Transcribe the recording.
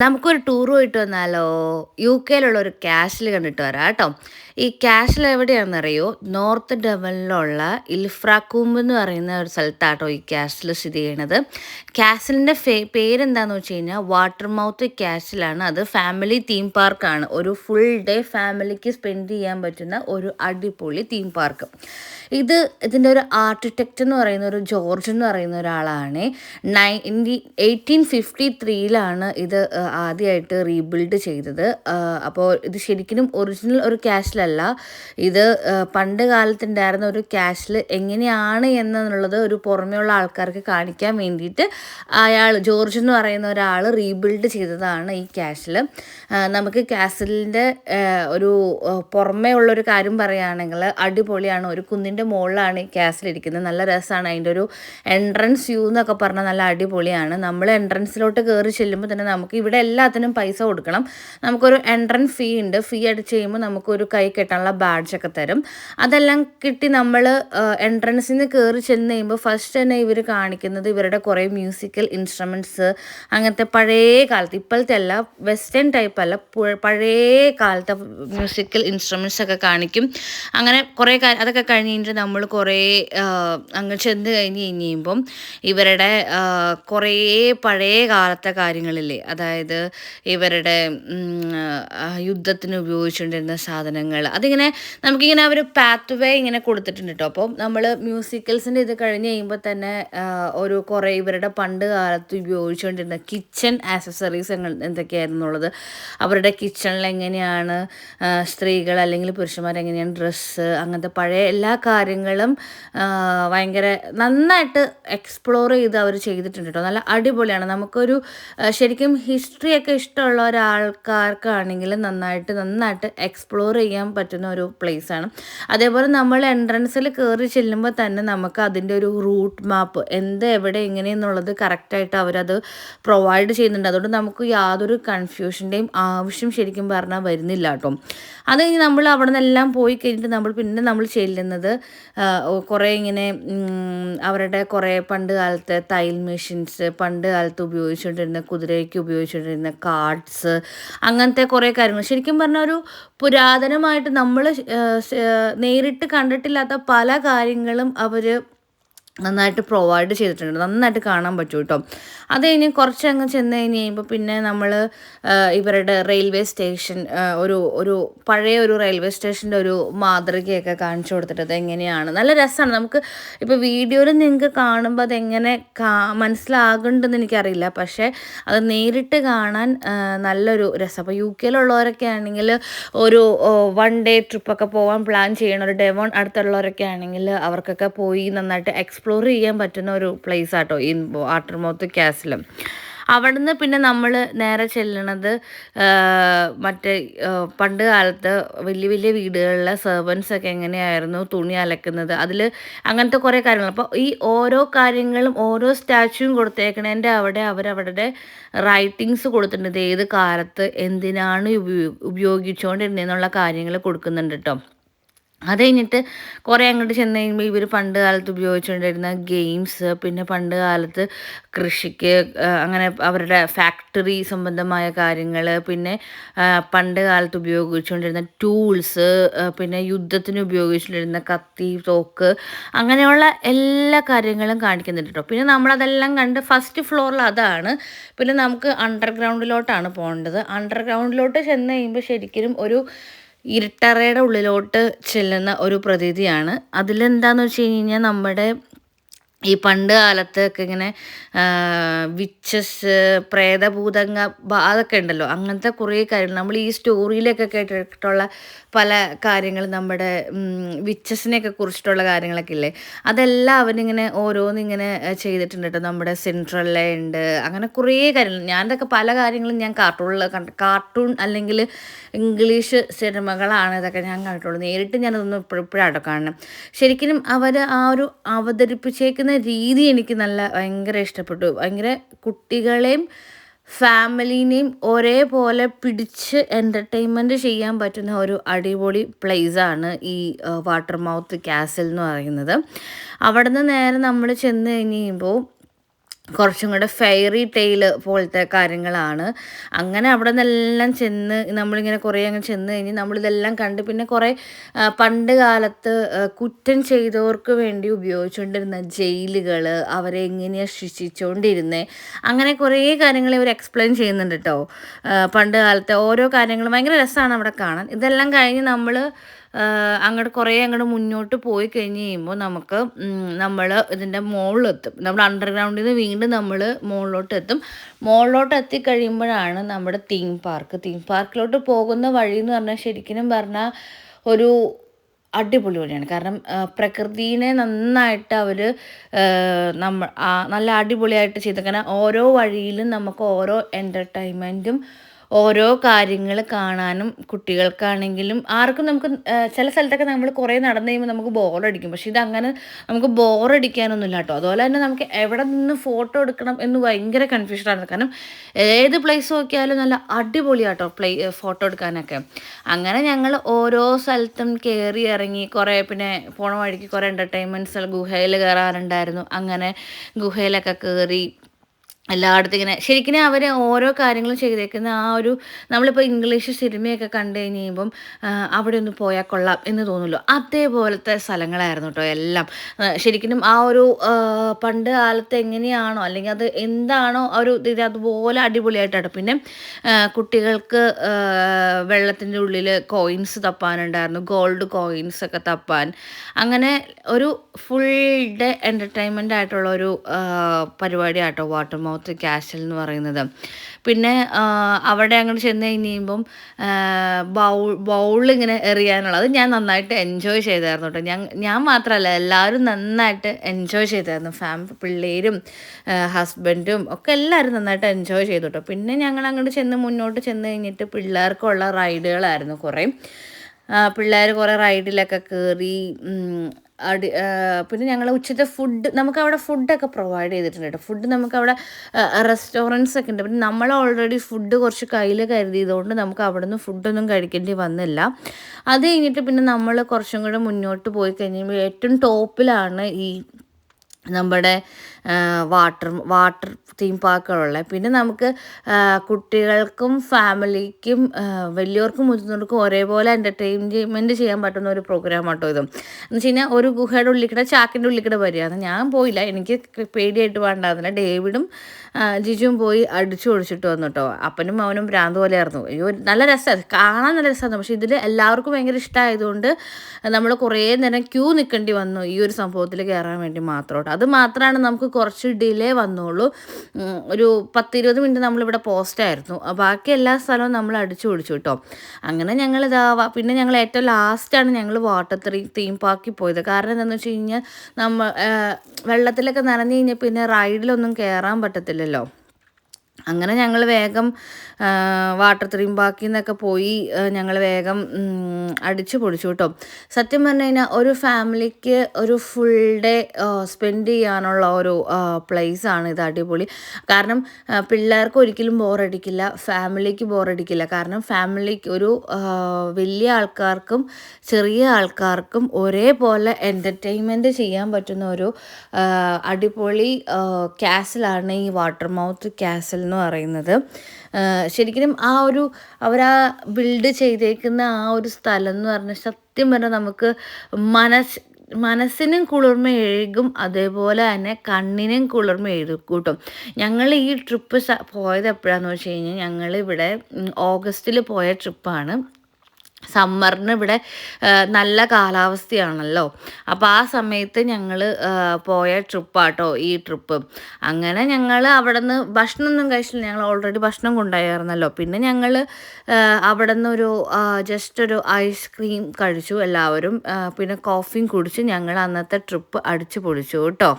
നമുക്കൊരു ടൂർ പോയിട്ട് വന്നാലോ? യു കെയിലുള്ള ഒരു കാഷിൽ കണ്ടിട്ട് വരാം കേട്ടോ. ഈ കാഷിൽ എവിടെയാണെന്നറിയോ? നോർത്ത് ഡെവലിലുള്ള ഇൽഫ്രാക്കൂമ്പ് എന്ന് പറയുന്ന ഒരു സ്ഥലത്താട്ടോ ഈ കാസിൽ സ്ഥിതി ചെയ്യണത് കാസിലിന്റെ ഫേ പേരെന്താന്ന് വെച്ച് കഴിഞ്ഞാൽ വാട്ടർ മൗത്ത് കാസിലാണ് അത് ഫാമിലി തീം പാർക്കാണ്. ഒരു ഫുൾ ഡേ ഫാമിലിക്ക് സ്പെൻഡ് ചെയ്യാൻ പറ്റുന്ന ഒരു അടിപൊളി തീം പാർക്ക്. ഇത് ഇതിന്റെ ഒരു ആർക്കിടെക്റ്റ് എന്ന് പറയുന്ന ഒരു ജോർജ് എന്ന് പറയുന്ന ഒരാളാണ്. നയന്റി എയ്റ്റീൻ ഫിഫ്റ്റി ത്രീയിലാണ് ഇത് ആദ്യമായിട്ട് റീബിൽഡ് ചെയ്തത്. അപ്പോൾ ഇത് ശരിക്കും ഒറിജിനൽ ഒരു ക്യാഷിലല്ല ഇത് പണ്ട് കാലത്തുണ്ടായിരുന്ന ഒരു ക്യാഷിൽ എങ്ങനെയാണ് എന്നുള്ളത് ഒരു പുറമെയുള്ള ആൾക്കാർക്ക് കാണിക്കാൻ വേണ്ടിയിട്ട് അയാൾ ജോർജ് എന്ന് പറയുന്ന ഒരാൾ റീബിൽഡ് ചെയ്തതാണ് ഈ ക്യാഷിൽ. നമുക്ക് ക്യാസിലിന്റെ ഒരു പുറമേ ഉള്ളൊരു കാര്യം പറയുകയാണെങ്കിൽ അടിപൊളിയാണ്. ഒരു കുന്നിന്റെ മുകളിലാണ് ഈ ക്യാസിൽ ഇരിക്കുന്നത്. നല്ല രസമാണ്. അതിന്റെ ഒരു എൻട്രൻസ് വ്യൂ എന്നൊക്കെ പറഞ്ഞാൽ നല്ല അടിപൊളിയാണ്. നമ്മൾ എൻട്രൻസിലോട്ട് കയറി ചെല്ലുമ്പോൾ തന്നെ നമുക്ക് ഇവിടെ എല്ലാത്തിനും പൈസ കൊടുക്കണം. നമുക്കൊരു എൻട്രൻസ് ഫീ ഉണ്ട്. ഫീ അടിച്ച് കഴിയുമ്പോൾ നമുക്കൊരു കൈ കെട്ടാനുള്ള ബാഡ്ജൊക്കെ തരും. അതെല്ലാം കിട്ടി നമ്മൾ എൻട്രൻസിൽ നിന്ന് കയറി ചെന്ന് കഴിയുമ്പോൾ ഫസ്റ്റ് തന്നെ ഇവർ കാണിക്കുന്നത് ഇവരുടെ കുറേ മ്യൂസിക്കൽ ഇൻസ്ട്രുമെന്റ്സ് അങ്ങനത്തെ പഴയ കാലത്ത് ഇപ്പോഴത്തെ അല്ല വെസ്റ്റേൺ ടൈപ്പ് അല്ല പഴയ കാലത്തെ മ്യൂസിക്കൽ ഇൻസ്ട്രുമെന്റ്സ് ഒക്കെ കാണിക്കും. അങ്ങനെ കുറേ അതൊക്കെ കഴിഞ്ഞ് കഴിഞ്ഞിട്ട് നമ്മൾ കുറേ അങ്ങ് ചെന്ന് കഴിഞ്ഞ് കഴിയുമ്പം ഇവരുടെ കുറേ പഴയ കാലത്തെ കാര്യങ്ങളില്ലേ അതായത് ഇവരുടെ യുദ്ധത്തിന് ഉപയോഗിച്ചുകൊണ്ടിരുന്ന സാധനങ്ങൾ അതിങ്ങനെ നമുക്കിങ്ങനെ ഒരു പാത്ത് വേ ഇങ്ങനെ കൊടുത്തിട്ടുണ്ട് കേട്ടോ അപ്പം നമ്മൾ മ്യൂസിക്കൽസിന്റെ ഇത് കഴിഞ്ഞ് കഴിയുമ്പോൾ തന്നെ ഒരു കുറേ ഇവരുടെ പണ്ട് കാലത്ത് ഉപയോഗിച്ചുകൊണ്ടിരുന്ന കിച്ചൺ ആക്സസറീസ് എന്തൊക്കെയായിരുന്നുള്ളത്? അവരുടെ കിച്ചണിൽ എങ്ങനെയാണ് സ്ത്രീകൾ അല്ലെങ്കിൽ പുരുഷന്മാർ എങ്ങനെയാണ് ഡ്രസ്സ് അങ്ങനത്തെ പഴയ എല്ലാ കാര്യങ്ങളും ഭയങ്കര നന്നായിട്ട് എക്സ്പ്ലോർ ചെയ്ത് അവർ ചെയ്തിട്ടുണ്ട് കേട്ടോ നല്ല അടിപൊളിയാണ്. നമുക്കൊരു ശരിക്കും ഹിസ്റ്ററിയൊക്കെ ഇഷ്ടമുള്ള ഒരാൾക്കാർക്കാണെങ്കിൽ നന്നായിട്ട് നന്നായിട്ട് എക്സ്പ്ലോർ ചെയ്യാൻ പറ്റുന്ന ഒരു പ്ലേസാണ് അതേപോലെ നമ്മൾ എൻട്രൻസിൽ കയറി ചെല്ലുമ്പോൾ തന്നെ നമുക്ക് അതിന്റെ ഒരു റൂട്ട് മാപ്പ് എന്ത് എവിടെ എങ്ങനെയെന്നുള്ളത് കറക്റ്റായിട്ട് അവരത് പ്രൊവൈഡ് ചെയ്യുന്നുണ്ട്. അതുകൊണ്ട് നമുക്ക് യാതൊരു കൺഫ്യൂഷന്റെയും ആവശ്യം ശരിക്കും പറഞ്ഞാൽ വരുന്നില്ല കേട്ടോ. അത് കഴിഞ്ഞ് നമ്മൾ അവിടെ നിന്നെല്ലാം പോയി കഴിഞ്ഞിട്ട് നമ്മൾ പിന്നെ നമ്മൾ ചെല്ലുന്നത് കുറേ ഇങ്ങനെ അവരുടെ കുറേ പണ്ട് കാലത്തെ തയ്യൽ മെഷീൻസ് പണ്ട് കാലത്ത് ഉപയോഗിച്ചുകൊണ്ടിരുന്ന കുതിരയ്ക്ക് ഉപയോഗിച്ചുകൊണ്ടിരുന്ന കാർഡ്സ് അങ്ങനത്തെ കുറേ കാര്യങ്ങൾ. ശരിക്കും പറഞ്ഞാൽ ഒരു പുരാതനമായിട്ട് നമ്മൾ നേരിട്ട് കണ്ടിട്ടില്ലാത്ത പല കാര്യങ്ങളും അവർ നന്നായിട്ട് പ്രൊവൈഡ് ചെയ്തിട്ടുണ്ട്. നന്നായിട്ട് കാണാൻ പറ്റും കേട്ടോ അത് കഴിഞ്ഞ് കുറച്ചങ്ങ് ചെന്ന് കഴിഞ്ഞ് കഴിയുമ്പോൾ പിന്നെ നമ്മൾ ഇവരുടെ റെയിൽവേ സ്റ്റേഷൻ ഒരു ഒരു പഴയ ഒരു റെയിൽവേ സ്റ്റേഷന്റെ ഒരു മാതൃകയൊക്കെ കാണിച്ചു കൊടുത്തിട്ടത് എങ്ങനെയാണ്? നല്ല രസമാണ് നമുക്ക് ഇപ്പോൾ വീഡിയോയിൽ നിങ്ങൾക്ക് കാണുമ്പോൾ അതെങ്ങനെ കാ മനസ്സിലാകുന്നുണ്ടെന്ന് എനിക്കറിയില്ല. പക്ഷേ അത് നേരിട്ട് കാണാൻ നല്ലൊരു രസം. അപ്പോൾ യു കെയിലുള്ളവരൊക്കെ ആണെങ്കിൽ ഒരു വൺ ഡേ ട്രിപ്പൊക്കെ പോകാൻ പ്ലാൻ ചെയ്യണ ഒരു ഡേ വൺ അടുത്തുള്ളവരൊക്കെ ആണെങ്കിൽ അവർക്കൊക്കെ പോയി നന്നായിട്ട് എക്സ്പ്ലോർ ചെയ്യാൻ പറ്റുന്ന ഒരു പ്ലേസ് ആട്ടോ ഈ വാട്ടർമൗത്ത് കാസിലും അവിടുന്ന് പിന്നെ നമ്മൾ നേരെ ചെല്ലണത് മറ്റേ പണ്ട് കാലത്ത് വലിയ വലിയ വീടുകളിലെ സെർവൻസ് ഒക്കെ എങ്ങനെയായിരുന്നു തുണി അലക്കുന്നത് അതിൽ അങ്ങനത്തെ കുറേ കാര്യങ്ങൾ. അപ്പോൾ ഈ ഓരോ കാര്യങ്ങളും ഓരോ സ്റ്റാച്യൂവും കൊടുത്തേക്കണേന്റെ അവിടെ അവരവരുടെ റൈറ്റിങ്സ് കൊടുത്തിട്ടുണ്ട്. ഏത് കാലത്ത് എന്തിനാണ് ഉപയോഗിച്ചുകൊണ്ടിരുന്നതെന്നുള്ള കാര്യങ്ങൾ കൊടുക്കുന്നുണ്ട് കേട്ടോ അത് കഴിഞ്ഞിട്ട് കുറേ അങ്ങോട്ട് ചെന്ന് കഴിയുമ്പോൾ ഇവർ പണ്ട് കാലത്ത് ഉപയോഗിച്ചുകൊണ്ടിരുന്ന ഗെയിംസ് പിന്നെ പണ്ട് കാലത്ത് കൃഷിക്ക് അങ്ങനെ അവരുടെ ഫാക്ടറി സംബന്ധമായ കാര്യങ്ങൾ പിന്നെ പണ്ട് കാലത്ത് ഉപയോഗിച്ചുകൊണ്ടിരുന്ന ടൂൾസ് പിന്നെ യുദ്ധത്തിന് ഉപയോഗിച്ചുകൊണ്ടിരുന്ന കത്തി തോക്ക് അങ്ങനെയുള്ള എല്ലാ കാര്യങ്ങളും കാണിക്കുന്നുണ്ട് കേട്ടോ പിന്നെ നമ്മളതെല്ലാം കണ്ട് ഫസ്റ്റ് ഫ്ലോറിൽ അതാണ്. പിന്നെ നമുക്ക് അണ്ടർഗ്രൗണ്ടിലോട്ടാണ് പോകേണ്ടത്. അണ്ടർഗ്രൗണ്ടിലോട്ട് ചെന്ന് കഴിയുമ്പോൾ ശരിക്കും ഒരു ഇരുട്ടറയുടെ ഉള്ളിലോട്ട് ചെല്ലുന്ന ഒരു പ്രതീതിയാണ്. അതിലെന്താണെന്ന് വെച്ച് കഴിഞ്ഞാൽ നമ്മുടെ ഈ പണ്ട് കാലത്തൊക്കെ ഇങ്ങനെ വിച്ചസ് പ്രേതഭൂതങ്ങ അതൊക്കെ ഉണ്ടല്ലോ. അങ്ങനത്തെ കുറേ കാര്യങ്ങൾ. നമ്മൾ ഈ സ്റ്റോറിയിലൊക്കെ കേട്ടിട്ടുള്ള പല കാര്യങ്ങൾ നമ്മുടെ വിച്ചസിനെയൊക്കെ കുറിച്ചിട്ടുള്ള കാര്യങ്ങളൊക്കെ ഇല്ലേ? അതെല്ലാം അവനിങ്ങനെ ഓരോന്നിങ്ങനെ ചെയ്തിട്ടുണ്ട് കേട്ടോ. നമ്മുടെ സെൻട്രലിലെ ഉണ്ട്. അങ്ങനെ കുറേ കാര്യങ്ങൾ. ഞാനിതൊക്കെ പല കാര്യങ്ങളും ഞാൻ കാർട്ടൂണിൽ കണ്ട കാർട്ടൂൺ അല്ലെങ്കിൽ ഇംഗ്ലീഷ് സിനിമകളാണ് ഇതൊക്കെ ഞാൻ കണ്ടിട്ടുള്ളൂ നേരിട്ട് ഞാനതൊന്നും ഇപ്പോഴിപ്പോഴാട്ടോ കാണണം ശരിക്കും അവർ ആ ഒരു അവതരിപ്പിച്ചേക്കുന്ന രീതി എനിക്ക് നല്ല ഭയങ്കര ഇഷ്ടപ്പെട്ടു. ഭയങ്കര കുട്ടികളെയും ഫാമിലീനെയും ഒരേപോലെ പിടിച്ച് എന്റർടൈൻമെന്റ് ചെയ്യാൻ പറ്റുന്ന ഒരു അടിപൊളി പ്ലേസാണ് ഈ വാട്ടർ മൗത്ത് കാസിൽ എന്ന് പറയുന്നത്. അവിടെ നിന്ന് നേരെ നമ്മൾ ചെന്ന് കഴിഞ്ഞ് കഴിയുമ്പോൾ കുറച്ചും കൂടെ ഫെയറി ടെയിൽ പോലത്തെ കാര്യങ്ങളാണ്. അങ്ങനെ അവിടെ നിന്നെല്ലാം ചെന്ന് നമ്മളിങ്ങനെ കുറേ അങ്ങ് ചെന്ന് കഴിഞ്ഞ് നമ്മളിതെല്ലാം കണ്ട് പിന്നെ കുറേ പണ്ട് കാലത്ത് കുറ്റം ചെയ്തവർക്ക് വേണ്ടി ഉപയോഗിച്ചുകൊണ്ടിരുന്ന ജയിലുകൾ അവരെ എങ്ങനെയാണ് ശിക്ഷിച്ചുകൊണ്ടിരുന്നത് അങ്ങനെ കുറേ കാര്യങ്ങൾ ഇവർ എക്സ്പ്ലെയിൻ ചെയ്യുന്നുണ്ട് കേട്ടോ പണ്ട് കാലത്തെ ഓരോ കാര്യങ്ങളും ഭയങ്കര രസമാണ് അവിടെ കാണാൻ. ഇതെല്ലാം കഴിഞ്ഞ് നമ്മൾ അങ്ങോട്ട് കുറേ അങ്ങോട്ട് മുന്നോട്ട് പോയി കഴിഞ്ഞ് കഴിയുമ്പോൾ നമുക്ക് നമ്മൾ ഇതിന്റെ മുകളിലെത്തും നമ്മൾ അണ്ടർഗ്രൗണ്ടിൽ നിന്ന് വീണ്ടും നമ്മൾ മുകളിലോട്ട് എത്തും മുകളിലോട്ട് എത്തിക്കഴിയുമ്പോഴാണ് നമ്മുടെ തീം പാർക്ക് തീം പാർക്കിലോട്ട് പോകുന്ന വഴി എന്ന് പറഞ്ഞാൽ ശരിക്കും പറഞ്ഞാൽ ഒരു അടിപൊളി വഴിയാണ്. കാരണം പ്രകൃതിനെ നന്നായിട്ട് അവർ നമ്മൾ നല്ല അടിപൊളിയായിട്ട് ചെയ്തു. കാരണം ഓരോ വഴിയിലും നമുക്ക് ഓരോ എന്റർടൈൻമെന്റും ഓരോ കാര്യങ്ങൾ കാണാനും കുട്ടികൾക്കാണെങ്കിലും ആർക്കും നമുക്ക് ചില സ്ഥലത്തൊക്കെ നമ്മൾ കുറേ നടന്നു കഴിയുമ്പോൾ നമുക്ക് ബോറടിക്കും. പക്ഷേ ഇതങ്ങനെ നമുക്ക് ബോറടിക്കാനൊന്നുമില്ല കേട്ടോ. അതുപോലെ തന്നെ നമുക്ക് എവിടെ നിന്ന് ഫോട്ടോ എടുക്കണം എന്ന് ഭയങ്കര കൺഫ്യൂഷനാണ് കാരണം ഏത് പ്ലേസ് നോക്കിയാലും നല്ല അടിപൊളിയാട്ടോ പ്ലേ ഫോട്ടോ എടുക്കാനൊക്കെ. അങ്ങനെ ഞങ്ങൾ ഓരോ സ്ഥലത്തും കയറി ഇറങ്ങി കുറേ പിന്നെ പോണ വഴിക്ക് കുറേ എന്റർടൈൻമെന്റ്സ് ഗുഹയിൽ കയറാറുണ്ടായിരുന്നു അങ്ങനെ ഗുഹയിലൊക്കെ കയറി എല്ലായിടത്തും ഇങ്ങനെ. ശരിക്കും അവർ ഓരോ കാര്യങ്ങളും ചെയ്തേക്കുന്ന ആ ഒരു നമ്മളിപ്പോൾ ഇംഗ്ലീഷ് സിനിമയൊക്കെ കണ്ടു കഴിഞ്ഞ് കഴിയുമ്പം അവിടെ ഒന്ന് പോയാൽ കൊള്ളാം എന്ന് തോന്നുമല്ലോ. അതേപോലത്തെ സ്ഥലങ്ങളായിരുന്നു കേട്ടോ എല്ലാം. ശരിക്കും ആ ഒരു പണ്ട് കാലത്ത് എങ്ങനെയാണോ അല്ലെങ്കിൽ അത് എന്താണോ ഒരു ഇത് അതുപോലെ അടിപൊളിയായിട്ടാണ്. പിന്നെ കുട്ടികൾക്ക് വെള്ളത്തിന്റെ ഉള്ളിൽ കോയിൻസ് തപ്പാനുണ്ടായിരുന്നു. ഗോൾഡ് കോയിൻസ് ഒക്കെ തപ്പാൻ. അങ്ങനെ ഒരു ഫുൾ ഡേ എന്റർടൈൻമെന്റ് ആയിട്ടുള്ള ഒരു പരിപാടിയാട്ടോ വാട്ടർ മൗത്ത് കാശൽ എന്ന് പറയുന്നത്. പിന്നെ അവിടെ അങ്ങോട്ട് ചെന്ന് കഴിഞ്ഞുമ്പം ബൗൾ ബൗളിങ്ങനെ എറിയാനുള്ളത് ഞാൻ നന്നായിട്ട് എൻജോയ് ചെയ്തായിരുന്നു കേട്ടോ. ഞാൻ ഞാൻ മാത്രമല്ല എല്ലാവരും നന്നായിട്ട് എൻജോയ് ചെയ്തായിരുന്നു. ഫാം പിള്ളേരും ഹസ്ബൻഡും ഒക്കെ എല്ലാവരും നന്നായിട്ട് എൻജോയ് ചെയ്തു കേട്ടോ. പിന്നെ ഞങ്ങൾ അങ്ങോട്ട് ചെന്ന് മുന്നോട്ട് ചെന്ന് കഴിഞ്ഞിട്ട് പിള്ളേർക്കുള്ള റൈഡുകളായിരുന്നു കുറേ. പിള്ളേർ കുറേ റൈഡിലൊക്കെ കയറി അടി പിന്നെ ഞങ്ങൾ ഉച്ചത്തെ ഫുഡ് നമുക്ക് അവിടെ ഫുഡൊക്കെ പ്രൊവൈഡ് ചെയ്തിട്ടുണ്ട് കേട്ടോ. ഫുഡ് നമുക്ക് അവിടെ റെസ്റ്റോറന്റ്സ് ഒക്കെ ഉണ്ട്. പിന്നെ നമ്മൾ ഓൾറെഡി ഫുഡ് കുറച്ച് കയ്യിൽ കരുതിയതുകൊണ്ട് നമുക്ക് അവിടെ നിന്ന് ഫുഡൊന്നും കഴിക്കേണ്ടി വന്നില്ല. അത് കഴിഞ്ഞിട്ട് പിന്നെ നമ്മൾ കുറച്ചും കൂടെ മുന്നോട്ട് പോയി കഴിഞ്ഞപ്പോൾ ഏറ്റവും ടോപ്പിലാണ് ഈ നമ്മുടെ വാട്ടർ വാട്ടർ തീം പാർക്കുകളുള്ള. പിന്നെ നമുക്ക് കുട്ടികൾക്കും ഫാമിലിക്കും വലിയവർക്കും മുതിർന്നവർക്കും ഒരേപോലെ എന്റർടൈൻമെന്റ് ചെയ്യാൻ പറ്റുന്ന ഒരു പ്രോഗ്രാം ആട്ടോ ഇതും. എന്ന് വെച്ച് കഴിഞ്ഞാൽ ഒരു ഗുഹയുടെ ഉള്ളിക്കിടെ കൂടെ ചാക്കിന്റെ ഉള്ളിക്കിടെ കൂടെ വരികയാണ്. ഞാൻ പോയില്ല. എനിക്ക് പേടിയായിട്ട് വേണ്ടായിരുന്നില്ല ഡേവിഡും ജിജുവും പോയി അടിച്ചു ഒഴിച്ചിട്ട് വന്നു കേട്ടോ അപ്പനും അവനും ഭ്രാന്ത് പോലെയായിരുന്നു. അയ്യോ നല്ല രസമാണ് കാണാൻ നല്ല രസമാണ് പക്ഷെ ഇതിൽ എല്ലാവർക്കും ഭയങ്കര ഇഷ്ടമായതുകൊണ്ട് നമ്മൾ കുറേ നേരം ക്യൂ നിൽക്കേണ്ടി വന്നു ഈ ഒരു സംഭവത്തിൽ കയറാൻ വേണ്ടി മാത്രം അത് മാത്രമാണ് നമുക്ക് കുറച്ച് ഡിലേ വന്നുള്ളൂ ഒരു പത്തിരുപത് മിനിറ്റ് നമ്മളിവിടെ പോസ്റ്റായിരുന്നു ബാക്കി എല്ലാ സ്ഥലവും നമ്മൾ അടിച്ചു പൊളിച്ചു കേട്ടോ അങ്ങനെ ഞങ്ങൾ ഇതാ പിന്നെ ഞങ്ങൾ ഏറ്റവും ലാസ്റ്റാണ് ഞങ്ങൾ വാട്ടർ ത്രീ തീം പാർക്കിൽ പോയത്. കാരണം എന്താണെന്ന് വെച്ച് കഴിഞ്ഞാൽ നമ്മൾ വെള്ളത്തിലൊക്കെ നനഞ്ഞു കഴിഞ്ഞാൽ പിന്നെ റൈഡിലൊന്നും കയറാൻ പറ്റത്തില്ലല്ലോ. അങ്ങനെ ഞങ്ങൾ വേഗം വാട്ടർ ത്രീം പാർക്കിൽ നിന്നൊക്കെ പോയി ഞങ്ങൾ വേഗം അടിച്ചു പൊടിച്ചു കേട്ടോ. സത്യം പറഞ്ഞു കഴിഞ്ഞാൽ ഒരു ഫാമിലിക്ക് ഒരു ഫുൾ ഡേ സ്പെൻഡ് ചെയ്യാനുള്ള ഒരു പ്ലേസ് ആണ് ഇത് അടിപൊളി. കാരണം പിള്ളേർക്ക് ഒരിക്കലും ബോറടിക്കില്ല ഫാമിലിക്ക് ബോറടിക്കില്ല കാരണം ഫാമിലിക്ക് ഒരു വലിയ ആൾക്കാർക്കും ചെറിയ ആൾക്കാർക്കും ഒരേപോലെ എന്റർടൈൻമെന്റ് ചെയ്യാൻ പറ്റുന്ന ഒരു അടിപൊളി ക്യാസിലാണ് ഈ വാട്ടർ മൗത്ത് ക്യാസൽ എന്ന് പറയുന്നത്. ശരിക്കും ആ ഒരു അവരാ ബിൽഡ് ചെയ്തേക്കുന്ന ആ ഒരു സ്ഥലം എന്ന് പറഞ്ഞാൽ സത്യം പറഞ്ഞാൽ നമുക്ക് മനസ് മനസ്സിനും കുളിർമ എഴുകും അതേപോലെ തന്നെ കണ്ണിനും കുളിർമ എഴുതും കൂട്ടും. ഞങ്ങൾ ഈ ട്രിപ്പ് പോയത് എപ്പോഴാന്ന് വെച്ച് കഴിഞ്ഞാൽ ഞങ്ങൾ ഇവിടെ ഓഗസ്റ്റിൽ പോയ ട്രിപ്പാണ് സമ്മറിന് ഇവിടെ നല്ല കാലാവസ്ഥയാണല്ലോ. അപ്പോൾ ആ സമയത്ത് ഞങ്ങൾ പോയ ട്രിപ്പാട്ടോ ഈ ട്രിപ്പ്. അങ്ങനെ ഞങ്ങൾ അവിടെ നിന്ന് ഭക്ഷണമൊന്നും കഴിച്ചില്ല. ഞങ്ങൾ ഓൾറെഡി ഭക്ഷണം കൊണ്ടുപോയായിരുന്നല്ലോ. പിന്നെ ഞങ്ങൾ അവിടെ നിന്നൊരു ജസ്റ്റ് ഒരു ഐസ്ക്രീം കഴിച്ചു എല്ലാവരും. പിന്നെ കോഫിയും കുടിച്ച് ഞങ്ങൾ അന്നത്തെ ട്രിപ്പ് അടിച്ചു പൊളിച്ചു കേട്ടോ.